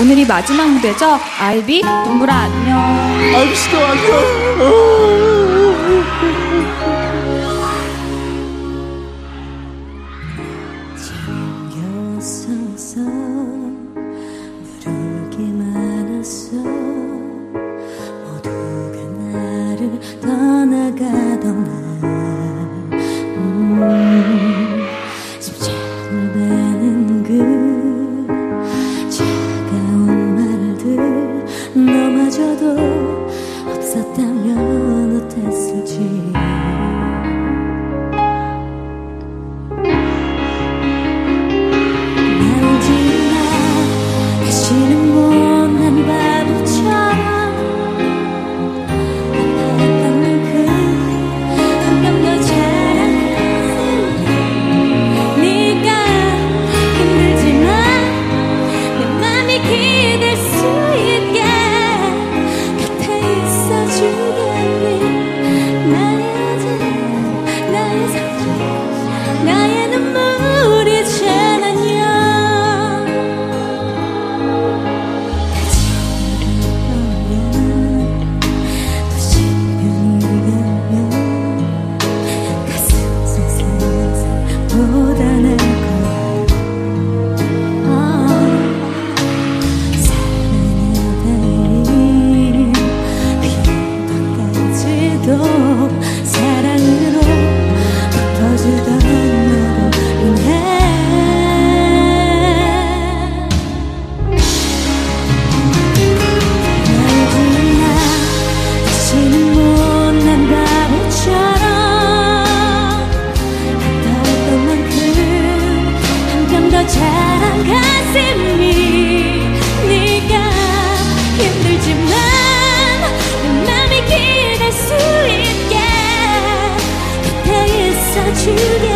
오늘이 마지막 무대죠? 알비, 동물아 안녕. 알비 씨도 안녕. 떠나가던 날 去